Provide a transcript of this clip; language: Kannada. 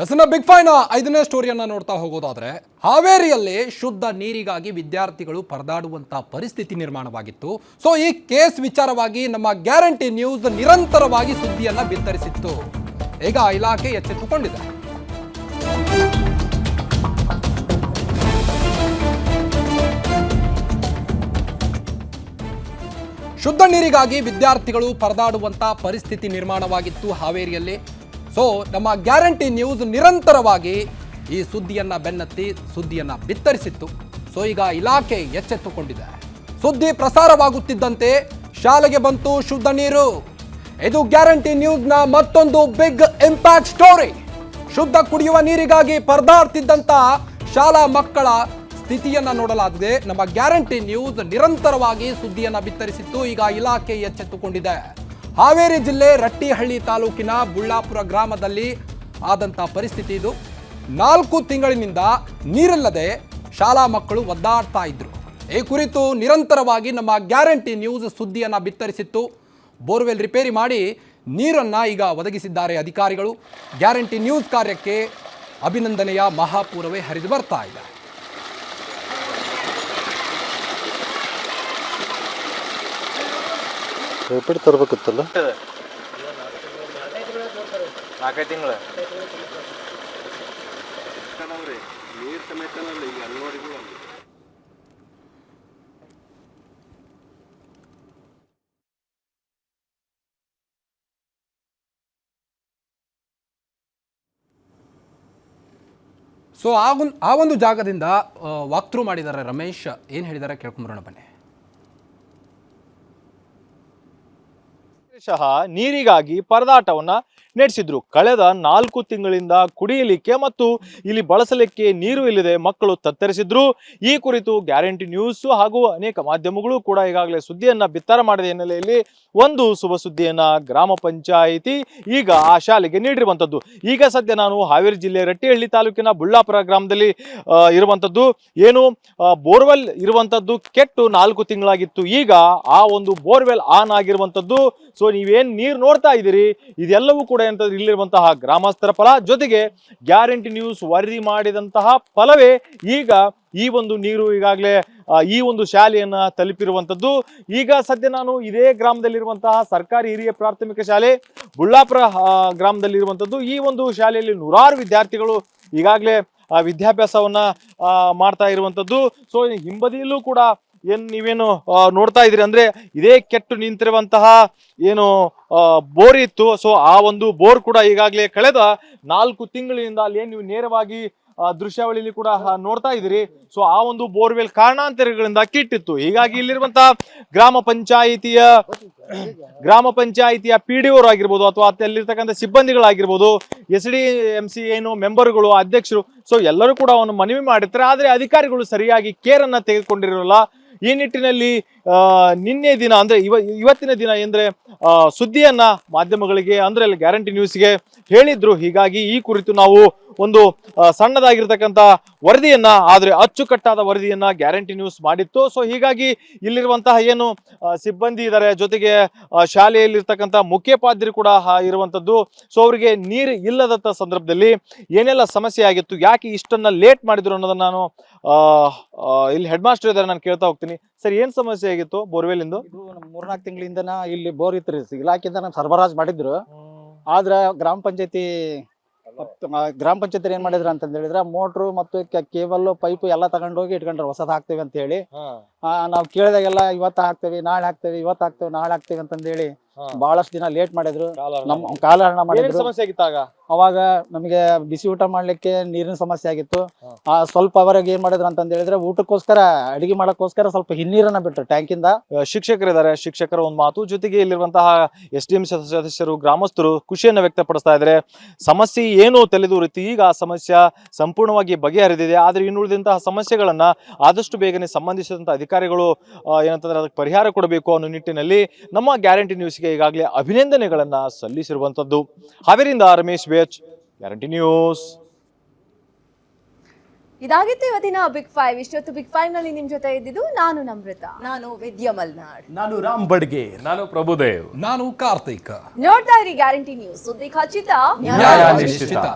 ಎಸ್ನ ಬಿಗ್ ಫೈನ್ ಐದನೇ ಸ್ಟೋರಿಯನ್ನ ನೋಡ್ತಾ ಹೋಗೋದಾದ್ರೆ, ಹಾವೇರಿಯಲ್ಲಿ ಶುದ್ಧ ನೀರಿಗಾಗಿ ವಿದ್ಯಾರ್ಥಿಗಳು ಪರದಾಡುವಂಥ ಪರಿಸ್ಥಿತಿ ನಿರ್ಮಾಣವಾಗಿತ್ತು. ಸೊ ಈ ಕೇಸ್ ವಿಚಾರವಾಗಿ ನಮ್ಮ ಗ್ಯಾರಂಟಿ ನ್ಯೂಸ್ ನಿರಂತರವಾಗಿ ಸುದ್ದಿಯನ್ನು ಬಿತ್ತರಿಸಿತ್ತು. ಈಗ ಇಲಾಖೆ ಎಚ್ಚೆತ್ತುಕೊಂಡಿದೆ. ಶುದ್ಧ ನೀರಿಗಾಗಿ ವಿದ್ಯಾರ್ಥಿಗಳು ಪರದಾಡುವಂಥ ಪರಿಸ್ಥಿತಿ ನಿರ್ಮಾಣವಾಗಿತ್ತು ಹಾವೇರಿಯಲ್ಲಿ. ಸೊ ನಮ್ಮ ಗ್ಯಾರಂಟಿ ನ್ಯೂಸ್ ನಿರಂತರವಾಗಿ ಈ ಸುದ್ದಿಯನ್ನು ಬೆನ್ನತ್ತಿ, ಸುದ್ದಿಯನ್ನು ಬಿತ್ತರಿಸಿತ್ತು. ಸೊ ಈಗ ಇಲಾಖೆ ಎಚ್ಚೆತ್ತುಕೊಂಡಿದೆ. ಸುದ್ದಿ ಪ್ರಸಾರವಾಗುತ್ತಿದ್ದಂತೆ ಶಾಲೆಗೆ ಬಂತು ಶುದ್ಧ ನೀರು. ಇದು ಗ್ಯಾರಂಟಿ ನ್ಯೂಸ್ನ ಮತ್ತೊಂದು ಬಿಗ್ ಇಂಪ್ಯಾಕ್ಟ್ ಸ್ಟೋರಿ ಶುದ್ಧ ಕುಡಿಯುವ ನೀರಿಗಾಗಿ ಪರ್ದಾಡ್ತಿದ್ದಂಥ ಶಾಲಾ ಮಕ್ಕಳ ಸ್ಥಿತಿಯನ್ನು ನೋಡಲಾಗಿದೆ. ನಮ್ಮ ಗ್ಯಾರಂಟಿ ನ್ಯೂಸ್ ನಿರಂತರವಾಗಿ ಸುದ್ದಿಯನ್ನು ಬಿತ್ತರಿಸಿತ್ತು. ಈಗ ಇಲಾಖೆ ಎಚ್ಚೆತ್ತುಕೊಂಡಿದೆ. ಹಾವೇರಿ ಜಿಲ್ಲೆ ರಟ್ಟಿಹಳ್ಳಿ ತಾಲೂಕಿನ ಬುಳ್ಳಾಪುರ ಗ್ರಾಮದಲ್ಲಿ ಆದಂಥ ಪರಿಸ್ಥಿತಿ ಇದು. ನಾಲ್ಕು ತಿಂಗಳಿನಿಂದ ನೀರಿಲ್ಲದೆ ಶಾಲಾ ಮಕ್ಕಳು ಒದ್ದಾಡ್ತಾ ಇದ್ರು. ಈ ಕುರಿತು ನಿರಂತರವಾಗಿ ನಮ್ಮ ಗ್ಯಾರಂಟಿ ನ್ಯೂಸ್ ಸುದ್ದಿಯನ್ನು ಬಿತ್ತರಿಸಿತ್ತು. ಬೋರ್ವೆಲ್ ರಿಪೇರಿ ಮಾಡಿ ನೀರನ್ನ ಈಗ ಒದಗಿಸಿದ್ದಾರೆ ಅಧಿಕಾರಿಗಳು. ಗ್ಯಾರಂಟಿ ನ್ಯೂಸ್ ಕಾರ್ಯಕ್ಕೆ ಅಭಿನಂದನೆಯ ಮಹಾಪೂರವೇ ಹರಿದು ಬರ್ತಾ ಇದೆ. ರಿಪೀಟ್ ತರಬೇಕಿತ್ತಲ್ಲ? ನಾಲ್ಕೈದು ತಿಂಗಳು. ಸೊ ಆ ಒಂದು ಆ ಒಂದು ಜಾಗದಿಂದ ವಾಕ್ ಥ್ರೂ ಮಾಡಿದ್ದಾರೆ ರಮೇಶ್. ಏನು ಹೇಳಿದ್ದಾರೆ ಕೇಳ್ಕೊಂಬರೋಣ ಬನ್ನಿ. ಸಹ ನೀರಿಗಾಗಿ ಪರದಾಟವನ್ನ ನಡೆಸಿದ್ರು. ಕಳೆದ ನಾಲ್ಕು ತಿಂಗಳಿಂದ ಕುಡಿಯಲಿಕ್ಕೆ ಮತ್ತು ಇಲ್ಲಿ ಬಳಸಲಿಕ್ಕೆ ನೀರು ಇಲ್ಲದೆ ಮಕ್ಕಳು ತತ್ತರಿಸಿದ್ರು. ಈ ಕುರಿತು ಗ್ಯಾರಂಟಿ ನ್ಯೂಸ್ ಹಾಗೂ ಅನೇಕ ಮಾಧ್ಯಮಗಳು ಕೂಡ ಈಗಾಗಲೇ ಸುದ್ದಿಯನ್ನ ಬಿತ್ತರ ಮಾಡಿದ ಹಿನ್ನೆಲೆಯಲ್ಲಿ ಒಂದು ಶುಭ ಸುದ್ದಿಯನ್ನ ಗ್ರಾಮ ಪಂಚಾಯಿತಿ ಈಗ ಆ ಶಾಲೆಗೆ ನೀಡಿರುವಂತದ್ದು. ಈಗ ಸದ್ಯ ನಾನು ಹಾವೇರಿ ಜಿಲ್ಲೆ ರಟ್ಟಿಹಳ್ಳಿ ತಾಲೂಕಿನ ಬುಳ್ಳಾಪುರ ಗ್ರಾಮದಲ್ಲಿ ಇರುವಂತದ್ದು. ಏನು ಬೋರ್ವೆಲ್ ಇರುವಂತದ್ದು. ಕೆಟ್ಟು ನಾಲ್ಕು ತಿಂಗಳಾಗಿತ್ತು. ಈಗ ಆ ಒಂದು ಬೋರ್ವೆಲ್ ಆನ್ ಆಗಿರುವಂಥದ್ದು ಸೊ ನೀವೇನ್ ನೀರು ನೋಡ್ತಾ ಇದ್ದೀರಿ? ಇದೆಲ್ಲವೂ ಕೂಡ ಎಂತಂದ್ರೆ ಇಲ್ಲಿರುವಂತಹ ಗ್ರಾಮಸ್ಥರ ಫಲ. ಜೊತೆಗೆ ಗ್ಯಾರಂಟಿ ನ್ಯೂಸ್ ವರದಿ ಮಾಡಿದಂತಹ ಫಲವೇ ಈಗ ಈ ಒಂದು ನೀರು ಈಗಾಗಲೇ ಈ ಒಂದು ಶಾಲೆಯನ್ನ ತಲುಪಿರುವಂಥದ್ದು. ಈಗ ಸದ್ಯ ನಾನು ಇದೇ ಗ್ರಾಮದಲ್ಲಿರುವಂತಹ ಸರ್ಕಾರಿ ಹಿರಿಯ ಪ್ರಾಥಮಿಕ ಶಾಲೆ, ಬುಳ್ಳಾಪುರ ಗ್ರಾಮದಲ್ಲಿರುವಂಥದ್ದು. ಈ ಒಂದು ಶಾಲೆಯಲ್ಲಿ ನೂರಾರು ವಿದ್ಯಾರ್ಥಿಗಳು ಈಗಾಗಲೇ ವಿದ್ಯಾಭ್ಯಾಸವನ್ನ ಮಾಡ್ತಾ ಇರುವಂಥದ್ದು. ಸೊ ಹಿಂಬದಿಯಲ್ಲೂ ಕೂಡ ಏನ್ ನೀವೇನು ನೋಡ್ತಾ ಇದ್ದೀರಿ ಅಂದ್ರೆ ಇದೇ ಕೆಟ್ಟು ನಿಂತಿರುವಂತಹ ಏನು ಬೋರ್ ಇತ್ತು. ಸೊ ಆ ಒಂದು ಬೋರ್ ಕೂಡ ಈಗಾಗಲೇ ಕಳೆದ ನಾಲ್ಕು ತಿಂಗಳಿನಿಂದ ಅಲ್ಲಿ ನೀವು ನೇರವಾಗಿ ದೃಶ್ಯಾವಳಿಯಲ್ಲಿ ಕೂಡ ನೋಡ್ತಾ ಇದ್ದೀರಿ. ಸೊ ಆ ಒಂದು ಬೋರ್ವೆಲ್ ಕಾರಣಾಂತರಗಳಿಂದ ಕಿಟ್ಟಿತ್ತು. ಹೀಗಾಗಿ ಇಲ್ಲಿರುವಂತಹ ಗ್ರಾಮ ಪಂಚಾಯಿತಿಯ ಗ್ರಾಮ ಪಂಚಾಯಿತಿಯ ಪಿ ಡಿ ಆಗಿರ್ಬೋದು ಅಥವಾ ಅಲ್ಲಿರ್ತಕ್ಕಂಥ ಸಿಬ್ಬಂದಿಗಳಾಗಿರ್ಬೋದು, ಎಸ್ ಡಿ ಎಂ ಸಿ ಏನು ಮೆಂಬರ್ಗಳು, ಅಧ್ಯಕ್ಷರು ಸೊ ಎಲ್ಲರೂ ಕೂಡ ಅವನು ಮನವಿ ಮಾಡಿರ್ತಾರೆ. ಆದರೆ ಅಧಿಕಾರಿಗಳು ಸರಿಯಾಗಿ ಕೇರನ್ನು ತೆಗೆದುಕೊಂಡಿರೋಲ್ಲ ಈ ನಿಟ್ಟಿನಲ್ಲಿ ನಿನ್ನೆ ದಿನ ಅಂದ್ರೆ ಇವ, ಇವತ್ತಿನ ದಿನ ಅಂದ್ರೆ ಸುದ್ದಿಯನ್ನು ಮಾಧ್ಯಮಗಳಿಗೆ ಅಂದ್ರೆ ಅಲ್ಲಿ ಗ್ಯಾರಂಟಿ ನ್ಯೂಸ್ಗೆ ಹೇಳಿದ್ರು. ಹೀಗಾಗಿ ಈ ಕುರಿತು ನಾವು ಒಂದು ಸಣ್ಣದಾಗಿರ್ತಕ್ಕಂಥ ವರದಿಯನ್ನ, ಆದರೆ ಅಚ್ಚುಕಟ್ಟಾದ ವರದಿಯನ್ನ ಗ್ಯಾರಂಟಿ ನ್ಯೂಸ್ ಮಾಡಿತ್ತು. ಸೊ, ಹೀಗಾಗಿ ಇಲ್ಲಿರುವಂತಹ ಏನು ಸಿಬ್ಬಂದಿ ಇದ್ದಾರೆ ಜೊತೆಗೆ ಶಾಲೆಯಲ್ಲಿರ್ತಕ್ಕಂಥ ಮುಖ್ಯೋಪಾಧ್ಯಾಯರು ಕೂಡ ಇರುವಂಥದ್ದು. ಸೊ, ಅವರಿಗೆ ನೀರು ಇಲ್ಲದಂಥ ಸಂದರ್ಭದಲ್ಲಿ ಏನೆಲ್ಲ ಸಮಸ್ಯೆ ಆಗಿತ್ತು, ಯಾಕೆ ಇಷ್ಟನ್ನ ಲೇಟ್ ಮಾಡಿದ್ರು ಅನ್ನೋದನ್ನ ನಾನು ಇಲ್ಲಿ ಹೆಡ್ ಮಾಸ್ಟರ್ ಇದ್ದಾರೆ ನಾನು ಕೇಳ್ತಾ ಹೋಗ್ತೀನಿ. ಸರ್ ಏನ್ ಸಮಸ್ಯೆ ಆಗಿತ್ತು ಬೋರ್ವೆಲ್ ಇಂದು ಮೂರ್ನಾಲ್ಕು ತಿಂಗಳಿಂದ ಇಲ್ಲಿ ಬೋರ್ ಇತ್ರಿ ಇಲಾಖೆಯಿಂದ ನಮ್ ಸರಬರಾಜು ಮಾಡಿದ್ರು. ಆದ್ರ ಗ್ರಾಮ ಪಂಚಾಯತಿ ಗ್ರಾಮ ಪಂಚಾಯತಿ ಏನ್ ಮಾಡಿದ್ರ ಅಂತ ಹೇಳಿದ್ರೆ ಮೋಟ್ರು ಮತ್ತು ಕೇಬಲ್ ಪೈಪ್ ಎಲ್ಲ ತಗೊಂಡೋಗಿ ಇಟ್ಕೊಂಡ್ರೆ. ಹೊಸದ್ ಹಾಕ್ತೇವೆ ಅಂತ ಹೇಳಿ. ನಾವ್ ಕೇಳಿದಾಗೆಲ್ಲ ಇವತ್ತ ಹಾಕ್ತೇವೆ ನಾಳೆ ಹಾಕ್ತೇವೆ ಇವತ್ತು ಹಾಕ್ತೇವೆ ನಾಳೆ ಹಾಕ್ತೇವೆ ಅಂತಂದೇಳಿ ಬಹಳಷ್ಟು ದಿನ ಲೇಟ್ ಮಾಡಿದ್ರು. ನಮ್ ಕಾಲಹರಣ ಮಾಡಿದ್ರು. ಸಮಸ್ಯೆ ಆಗಿತ್ತು ಆಗ? ಅವಾಗ ನಮಗೆ ಬಿಸಿ ಊಟ ಮಾಡ್ಲಿಕ್ಕೆ ನೀರಿನ ಸಮಸ್ಯೆ ಆಗಿತ್ತು. ಆ ಸ್ವಲ್ಪ ಅವರಾಗ ಏನ್ ಮಾಡಿದ್ರು ಅಂತ ಹೇಳಿದ್ರೆ ಊಟಕ್ಕೋಸ್ಕರ ಅಡಿಗೆ ಮಾಡಕ್ಕೋಸ್ಕರ ಸ್ವಲ್ಪ ಹಿನ್ನೀರನ್ನ ಬಿಟ್ರು ಟ್ಯಾಂಕಿಂದ. ಶಿಕ್ಷಕರು ಶಿಕ್ಷಕರಿದ್ದಾರೆ. ಶಿಕ್ಷಕರ ಒಂದು ಮಾತು ಜೊತೆಗೆ ಇಲ್ಲಿರುವಂತಹ ಎಸ್ ಡಿ ಎಂ ಸದಸ್ಯರು ಗ್ರಾಮಸ್ಥರು ಖುಷಿಯನ್ನು ವ್ಯಕ್ತಪಡಿಸ್ತಾ ಇದ್ದಾರೆ. ಸಮಸ್ಯೆ ಏನು ತಲೆದೂರಿತ್ತು. ಈಗ ಆ ಸಮಸ್ಯೆ ಸಂಪೂರ್ಣವಾಗಿ ಬಗೆಹರಿದಿದೆ. ಆದ್ರೆ ಇನ್ನುಳಿದಂತಹ ಸಮಸ್ಯೆಗಳನ್ನ ಆದಷ್ಟು ಬೇಗನೆ ಸಂಬಂಧಿಸಿದಂತಹ ಅಧಿಕಾರಿಗಳು ಏನಂತಂದ್ರೆ ಅದಕ್ಕೆ ಪರಿಹಾರ ಕೊಡಬೇಕು ಅನ್ನೋ ನಿಟ್ಟಿನಲ್ಲಿ ನಮ್ಮ ಗ್ಯಾರಂಟಿ ನ್ಯೂಸ್ಗೆ ಈಗಾಗಲೇ ಅಭಿನಂದನೆಗಳನ್ನ ಸಲ್ಲಿಸಿರುವಂತದ್ದು ಹಾವೇರಿಂದ ರಮೇಶ್ ಬೇಚ್ ಗ್ಯಾರಂಟಿ ನ್ಯೂಸ್. ಇದಾಗಿತ್ತು ಇವತ್ತಿನ ಬಿಗ್ ಫೈವ್ ಇಷ್ಟೊತ್ತು ಬಿಗ್ ಫೈವ್ನಲ್ಲಿ ನಿಮ್ ಜೊತೆ ಇದ್ದಿದ್ದು ನಾನು ನಮೃತ ನಾನು ವಿದ್ಯಾ ಮಲ್ನಾಡ್. ನಾನು ರಾಮ್ ಬಡ್ಗೆ. ನಾನು ಪ್ರಭುದೇವ್ ನಾನು ಕಾರ್ತಿಕ್. ನೋಡ್ತಾ ಇರಿ ಗ್ಯಾರಂಟಿ ನ್ಯೂಸ್. ಸುದ್ದಿ ಖಚಿತ. ನ್ಯಾಯ ನಿಶ್ಚಿತ